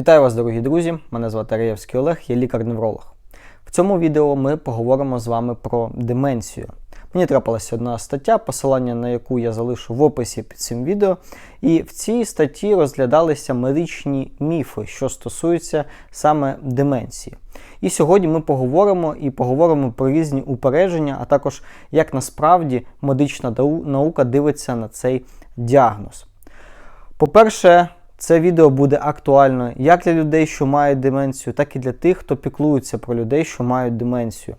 Вітаю вас, дорогі друзі! Мене звати Раєвський Олег, я лікар-невролог. В цьому відео ми поговоримо з вами про деменцію. Мені трапилася одна стаття, посилання на яку я залишу в описі під цим відео. І в цій статті розглядалися медичні міфи, що стосуються саме деменції. І сьогодні ми поговоримо і поговоримо про різні упередження, а також як насправді медична наука дивиться на цей діагноз. По-перше, це відео буде актуально як для людей, що мають деменцію, так і для тих, хто піклується про людей, що мають деменцію.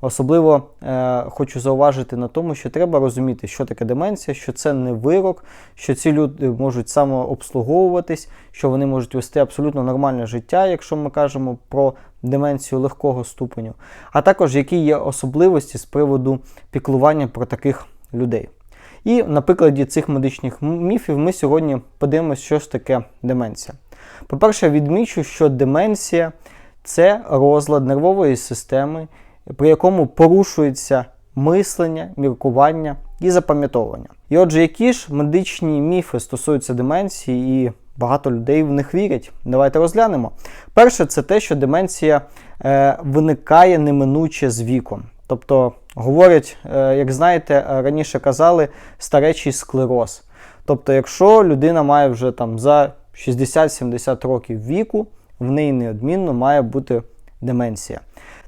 Особливо е, хочу зауважити на тому, що треба розуміти, що таке деменція, що це не вирок, що ці люди можуть самообслуговуватись, що вони можуть вести абсолютно нормальне життя, якщо ми кажемо про деменцію легкого ступеню, а також які є особливості з приводу піклування про таких людей. І на прикладі цих медичних міфів ми сьогодні подивимося, що ж таке деменція. По-перше, відмічу, що деменція це розлад нервової системи, при якому порушується мислення, міркування і запам'ятовування. І отже, які ж медичні міфи стосуються деменції, і багато людей в них вірять. Давайте розглянемо. Перше, це те, що деменція е, виникає неминуче з віком. Тобто говорять, е, як знаєте, е, раніше казали старечий склероз. Тобто, якщо людина має вже там за 60-70 років віку, в неї неодмінно має бути деменція.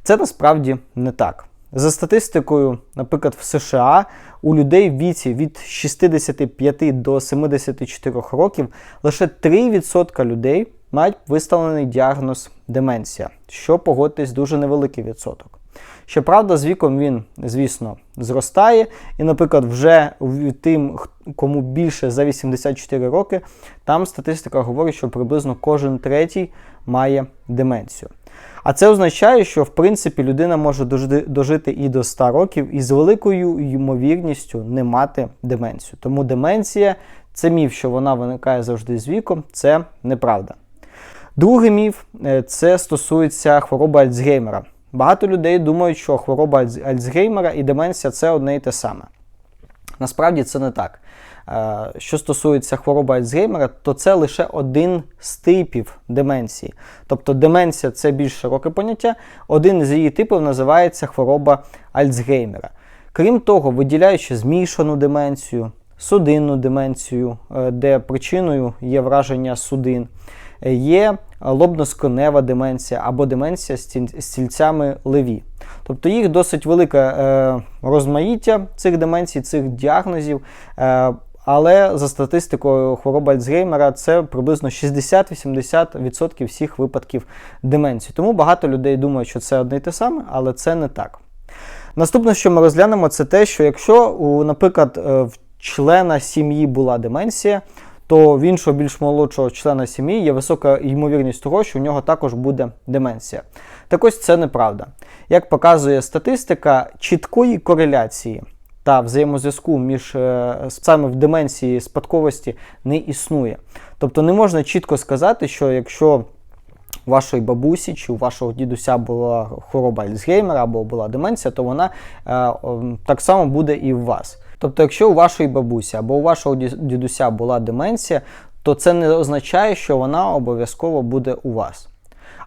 Це насправді не так. За статистикою, наприклад, в США у людей в віці від 65 до 74 років лише 3% людей мають виставлений діагноз деменція, що погодьтесь дуже невеликий відсоток. Щоправда, з віком він, звісно, зростає. І, наприклад, вже тим, кому більше за 84 роки, там статистика говорить, що приблизно кожен третій має деменцію. А це означає, що в принципі людина може дожити і до 100 років, і з великою ймовірністю не мати деменцію. Тому деменція це міф, що вона виникає завжди з віком, це неправда. Другий міф е, це стосується хвороби Альцгеймера. Багато людей думають, що хвороба Альцгеймера і деменція це одне і те саме. Насправді це не так. Е, що стосується хвороби Альцгеймера, то це лише один з типів деменції. Тобто деменція це більш широке поняття. Один з її типів називається хвороба Альцгеймера. Крім того, виділяючи змішану деменцію, судинну деменцію, е, де причиною є враження судин, є лобно-скронева деменція або деменція з стільцями леві. Тобто їх досить велике е, розмаїття цих деменцій, цих діагнозів. Е, але за статистикою хвороби Альцгеймера це приблизно 60-80% всіх випадків деменції. Тому багато людей думають, що це одне й те саме, але це не так. Наступне, що ми розглянемо, це те, що якщо, наприклад, е, в члена сім'ї була деменція, то в іншого більш молодшого члена сім'ї є висока ймовірність того, що у нього також буде деменція. Так ось це неправда. Як показує статистика, чіткої кореляції та взаємозв'язку між е, саме в деменції спадковості не існує. Тобто не можна чітко сказати, що якщо у вашої бабусі чи у вашого дідуся була хвороба Альцгеймера або була деменція, то вона е, так само буде і у вас. Тобто, якщо у вашої бабусі або у вашого дідуся була деменція, то це не означає, що вона обов'язково буде у вас.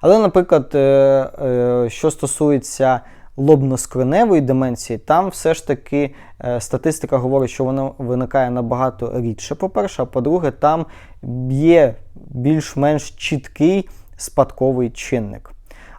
Але, наприклад, е, е, що стосується лобно-скроневої деменції, там все ж таки е, статистика говорить, що вона виникає набагато рідше, по-перше, а по-друге, там є більш-менш чіткий спадковий чинник.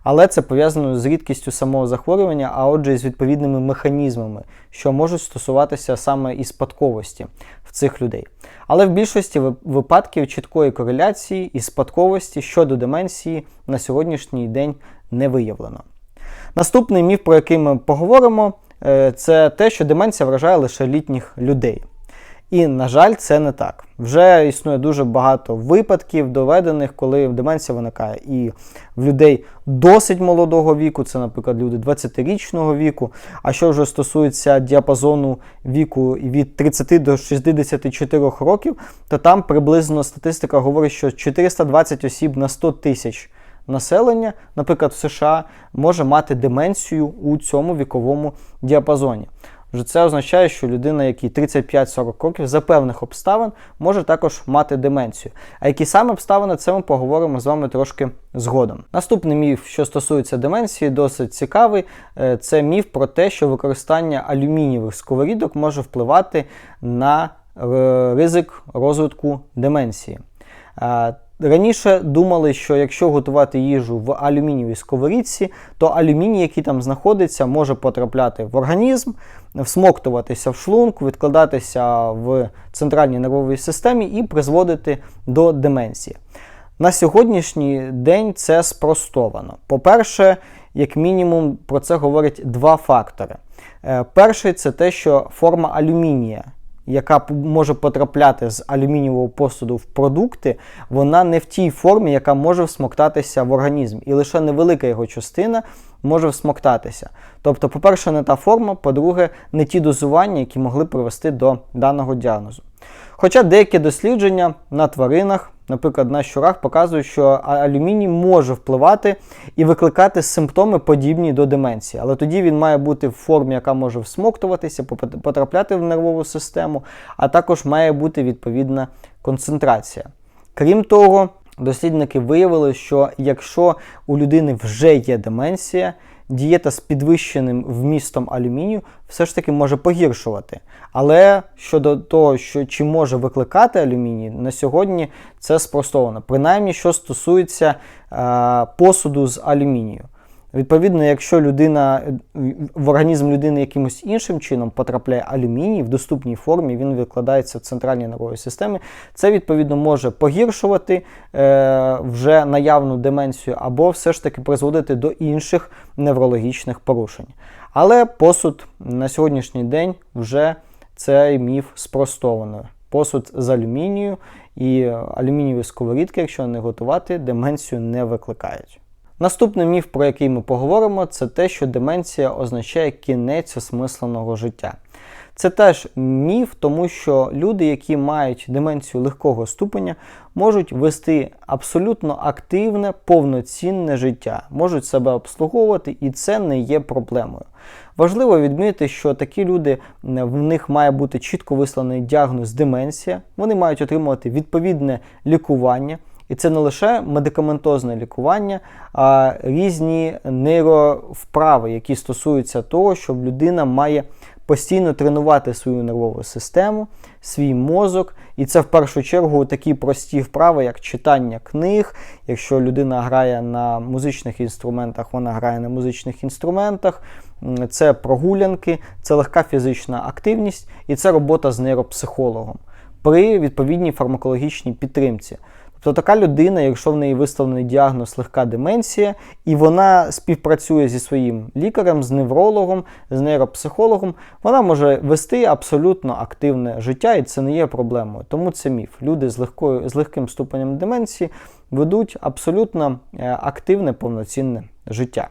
Але це пов'язано з рідкістю самого захворювання, а отже, з відповідними механізмами, що можуть стосуватися саме і спадковості в цих людей. Але в більшості випадків чіткої кореляції і спадковості щодо деменції на сьогоднішній день не виявлено. Наступний міф, про який ми поговоримо, е, це те, що деменція вражає лише літніх людей. І, на жаль, це не так. Вже існує дуже багато випадків, доведених, коли деменція виникає і в людей досить молодого віку, це, наприклад, люди 20-річного віку. А що вже стосується діапазону віку від 30 до 64 років, то там приблизно статистика говорить, що 420 осіб на 100 тисяч населення, наприклад, в США, може мати деменцію у цьому віковому діапазоні. Вже це означає, що людина, якій 35-40 років за певних обставин може також мати деменцію. А які саме обставини, це ми поговоримо з вами трошки згодом. Наступний міф, що стосується деменції, досить цікавий. Е, це міф про те, що використання алюмінієвих сковорідок може впливати на е, ризик розвитку деменції. Раніше думали, що якщо готувати їжу в алюмінієвій сковорідці, то алюміній, який там знаходиться, може потрапляти в організм, всмоктуватися в шлунку, відкладатися в центральній нервовій системі і призводити до деменції. На сьогоднішній день це спростовано. По-перше, як мінімум, про це говорять два фактори. Е, перший це те, що форма алюмінія яка може потрапляти з алюмінієвого посуду в продукти, вона не в тій формі, яка може всмоктатися в організм. І лише невелика його частина може всмоктатися. Тобто, по-перше, не та форма, по-друге, не ті дозування, які могли привести до даного діагнозу. Хоча деякі дослідження на тваринах, наприклад, на щурах, показують, що алюміній може впливати і викликати симптоми, подібні до деменції. Але тоді він має бути в формі, яка може всмоктуватися, потрапляти в нервову систему, а також має бути відповідна концентрація. Крім того, дослідники виявили, що якщо у людини вже є деменція, дієта з підвищеним вмістом алюмінію все ж таки може погіршувати. Але щодо того, що чи може викликати алюміній, на сьогодні це спростовано. Принаймні, що стосується е, посуду з алюмінію. Відповідно, якщо людина в організм людини якимось іншим чином потрапляє алюміній в доступній формі, він викладається в центральній нервовій системі, це відповідно може погіршувати е, вже наявну деменцію або все ж таки призводити до інших неврологічних порушень. Але посуд на сьогоднішній день вже цей міф спростовано. Посуд з алюмінію і алюмінієві сковорідки, якщо не готувати, деменцію не викликають. Наступний міф, про який ми поговоримо, це те, що деменція означає кінець осмисленого життя. Це теж міф, тому що люди, які мають деменцію легкого ступеня, можуть вести абсолютно активне, повноцінне життя, можуть себе обслуговувати, і це не є проблемою. Важливо відмітити, що такі люди в них має бути чітко висланий діагноз деменція, вони мають отримувати відповідне лікування. І це не лише медикаментозне лікування, а різні нейровправи, які стосуються того, щоб людина має постійно тренувати свою нервову систему, свій мозок. І це в першу чергу такі прості вправи, як читання книг. Якщо людина грає на музичних інструментах, вона грає на музичних інструментах. Це прогулянки, це легка фізична активність і це робота з нейропсихологом при відповідній фармакологічній підтримці. Тобто така людина, якщо в неї виставлений діагноз легка деменція, і вона співпрацює зі своїм лікарем, з неврологом, з нейропсихологом, вона може вести абсолютно активне життя, і це не є проблемою. Тому це міф. Люди з легкою, з легким ступенем деменції ведуть абсолютно е, активне повноцінне життя.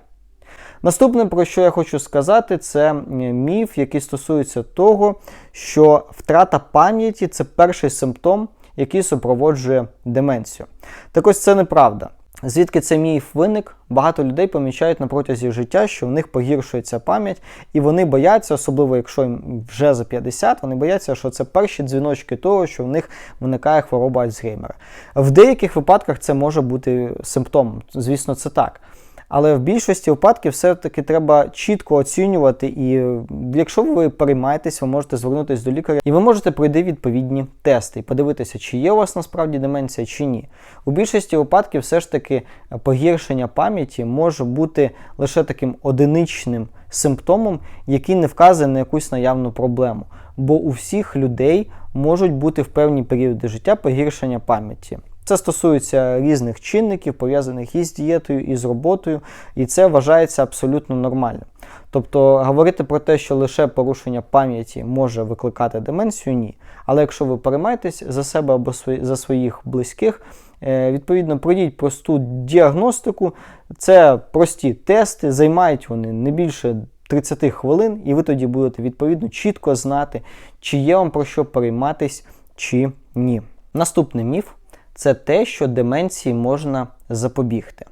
Наступне, про що я хочу сказати, це міф, який стосується того, що втрата пам'яті це перший симптом який супроводжує деменцію. Так ось це неправда. Звідки цей міф виник, багато людей помічають на протязі життя, що в них погіршується пам'ять, і вони бояться, особливо якщо їм вже за 50, вони бояться, що це перші дзвіночки того, що в них виникає хвороба Альцгеймера. В деяких випадках це може бути симптомом. Звісно, це так. Але в більшості випадків все-таки треба чітко оцінювати, і якщо ви переймаєтесь, ви можете звернутися до лікаря, і ви можете пройти відповідні тести і подивитися, чи є у вас насправді деменція, чи ні. У більшості випадків все ж таки погіршення пам'яті може бути лише таким одиничним симптомом, який не вказує на якусь наявну проблему. Бо у всіх людей можуть бути в певні періоди життя погіршення пам'яті. Це стосується різних чинників, пов'язаних із дієтою, і з роботою, і це вважається абсолютно нормальним. Тобто говорити про те, що лише порушення пам'яті може викликати деменцію, ні. Але якщо ви переймаєтесь за себе або за своїх близьких, е, відповідно пройдіть просту діагностику, це прості тести, займають вони не більше 30 хвилин, і ви тоді будете відповідно чітко знати, чи є вам про що перейматись, чи ні. Наступний міф це те, що деменції можна запобігти.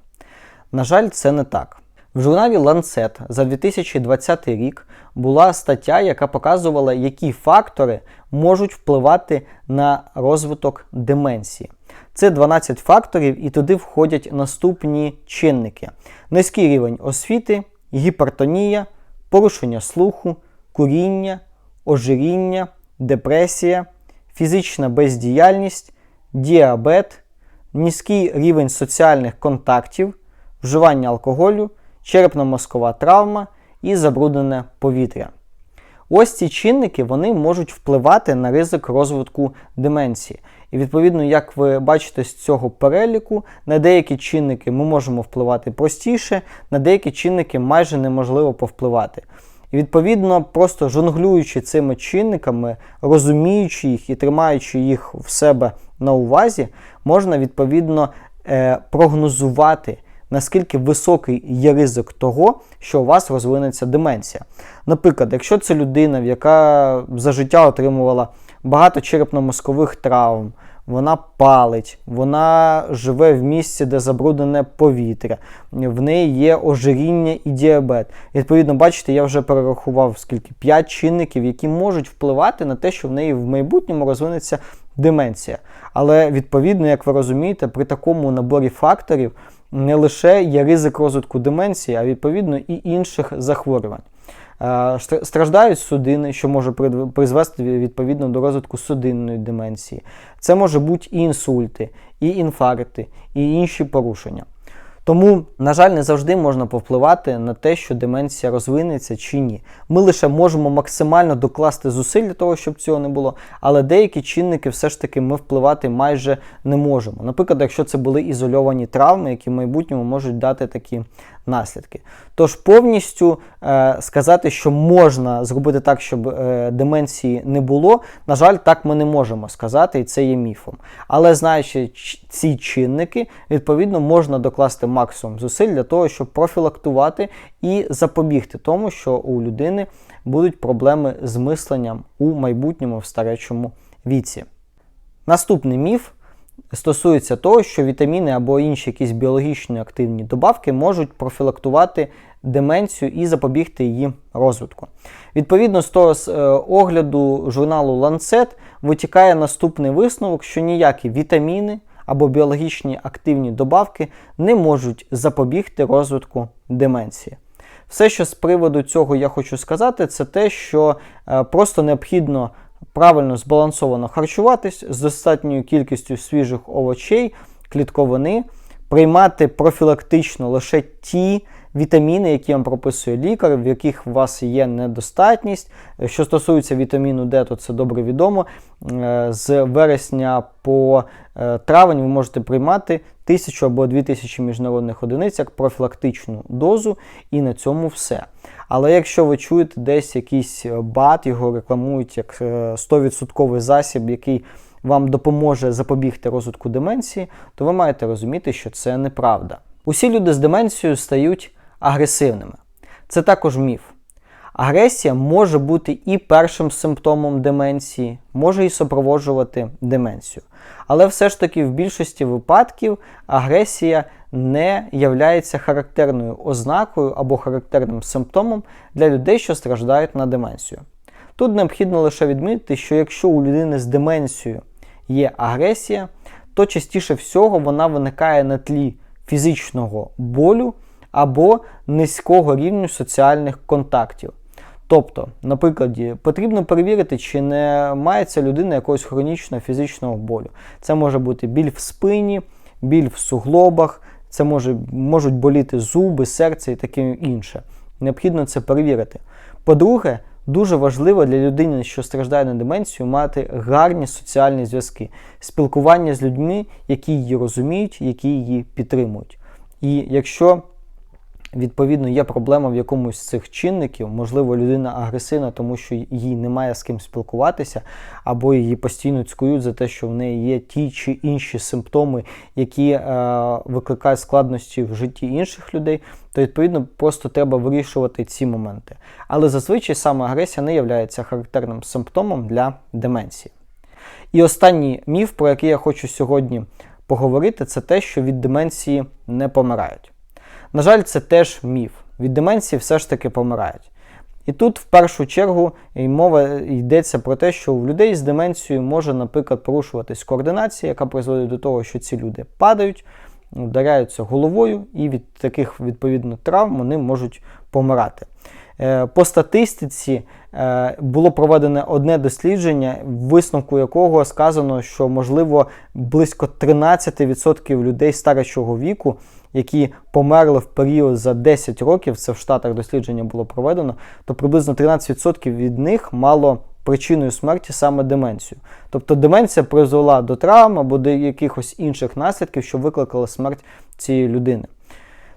На жаль, це не так. В журналі Lancet за 2020 рік була стаття, яка показувала, які фактори можуть впливати на розвиток деменції. Це 12 факторів, і туди входять наступні чинники: низький рівень освіти, гіпертонія, порушення слуху, куріння, ожиріння, депресія, фізична бездіяльність, діабет, низький рівень соціальних контактів, вживання алкоголю, черепно-мозкова травма і забруднене повітря. Ось ці чинники вони можуть впливати на ризик розвитку деменції. І відповідно, як ви бачите з цього переліку, на деякі чинники ми можемо впливати простіше, на деякі чинники майже неможливо повпливати. І відповідно, просто жонглюючи цими чинниками, розуміючи їх і тримаючи їх в себе на увазі, можна відповідно е, прогнозувати. Наскільки високий є ризик того, що у вас розвинеться деменція. Наприклад, якщо це людина, яка за життя отримувала багато черепно-мозкових травм, вона палить, вона живе в місці, де забруднене повітря, в неї є ожиріння і діабет. Відповідно, бачите, я вже перерахував скільки 5 чинників, які можуть впливати на те, що в неї в майбутньому розвинеться деменція. Але відповідно, як ви розумієте, при такому наборі факторів не лише є ризик розвитку деменції, а відповідно і інших захворювань. Е, страждають судини, що може призвести відповідно до розвитку судинної деменції. Це може бути і інсульти, і інфаркти, і інші порушення. Тому, на жаль, не завжди можна повпливати на те, що деменція розвинеться чи ні. Ми лише можемо максимально докласти зусиль для того, щоб цього не було, але деякі чинники все ж таки ми впливати майже не можемо. Наприклад, якщо це були ізольовані травми, які в майбутньому можуть дати такі наслідки. Тож повністю е, сказати, що можна зробити так, щоб е, деменції не було, на жаль, так ми не можемо сказати, і це є міфом. Але знаючи ці чинники, відповідно можна докласти максимум зусиль для того, щоб профілактувати і запобігти тому, що у людини будуть проблеми з мисленням у майбутньому в старечому віці. Наступний міф стосується того, що вітаміни або інші якісь біологічно активні добавки можуть профілактувати деменцію і запобігти її розвитку. Відповідно з того з е, огляду журналу Lancet витікає наступний висновок, що ніякі вітаміни або біологічні активні добавки не можуть запобігти розвитку деменції. Все, що з приводу цього я хочу сказати, це те, що е, просто необхідно правильно збалансовано харчуватись з достатньою кількістю свіжих овочей, клітковини, приймати профілактично лише ті вітаміни, які вам прописує лікар, в яких у вас є недостатність. Що стосується вітаміну Д, то це добре відомо. Е, з вересня по е, травень ви можете приймати тисячу або дві тисячі міжнародних одиниць як профілактичну дозу, і на цьому все. Але якщо ви чуєте десь якийсь бат, його рекламують як 100% е, засіб, який вам допоможе запобігти розвитку деменції, то ви маєте розуміти, що це неправда. Усі люди з деменцією стають агресивними. Це також міф. Агресія може бути і першим симптомом деменції, може і супроводжувати деменцію. Але все ж таки в більшості випадків агресія не являється характерною ознакою або характерним симптомом для людей, що страждають на деменцію. Тут необхідно лише відмітити, що якщо у людини з деменцією є агресія, то частіше всього вона виникає на тлі фізичного болю або низького рівню соціальних контактів. Тобто, наприклад, потрібно перевірити, чи не має ця людина якогось хронічного фізичного болю. Це може бути біль в спині, біль в суглобах, це може, можуть боліти зуби, серце і таке інше. Необхідно це перевірити. По-друге, дуже важливо для людини, що страждає на деменцію, мати гарні соціальні зв'язки, спілкування з людьми, які її розуміють, які її підтримують. І якщо відповідно є проблема в якомусь з цих чинників. Можливо, людина агресивна, тому що їй немає з ким спілкуватися, або її постійно цькують за те, що в неї є ті чи інші симптоми, які е, викликають складності в житті інших людей. То, відповідно, просто треба вирішувати ці моменти. Але зазвичай саме агресія не є характерним симптомом для деменції. І останній міф, про який я хочу сьогодні поговорити, це те, що від деменції не помирають. На жаль, це теж міф. від деменції все ж таки помирають. І тут в першу чергу мова йдеться про те, що у людей з деменцією може, наприклад, порушуватись координація, яка призводить до того, що ці люди падають, вдаряються головою, і від таких відповідно травм вони можуть помирати. Е, По статистиці е, було проведене одне дослідження, в висновку якого сказано, що можливо близько 13% людей старшого віку, які померли в період за 10 років, це в Штатах дослідження було проведено, то приблизно 13% від них мало причиною смерті саме деменцію. Тобто деменція призвела до травм або до якихось інших наслідків, що викликали смерть цієї людини.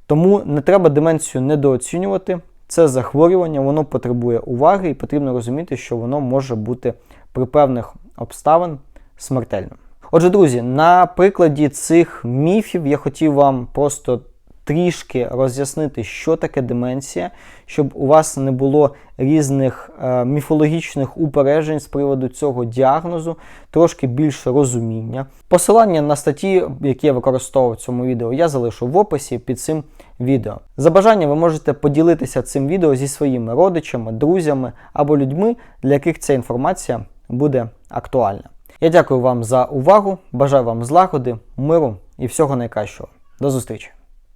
Тому не треба деменцію недооцінювати. Це захворювання, воно потребує уваги, і потрібно розуміти, що воно може бути при певних обставин смертельним. Отже, друзі, на прикладі цих міфів я хотів вам просто трішки роз'яснити, що таке деменція, щоб у вас не було різних е, міфологічних упереджень з приводу цього діагнозу, трошки більше розуміння. Посилання на статті, які я використовував в цьому відео, я залишу в описі під цим відео. За бажанням ви можете поділитися цим відео зі своїми родичами, друзями або людьми, для яких ця інформація буде актуальна. Я дякую вам за увагу, бажаю вам злагоди, миру і всього найкращого. До зустрічі!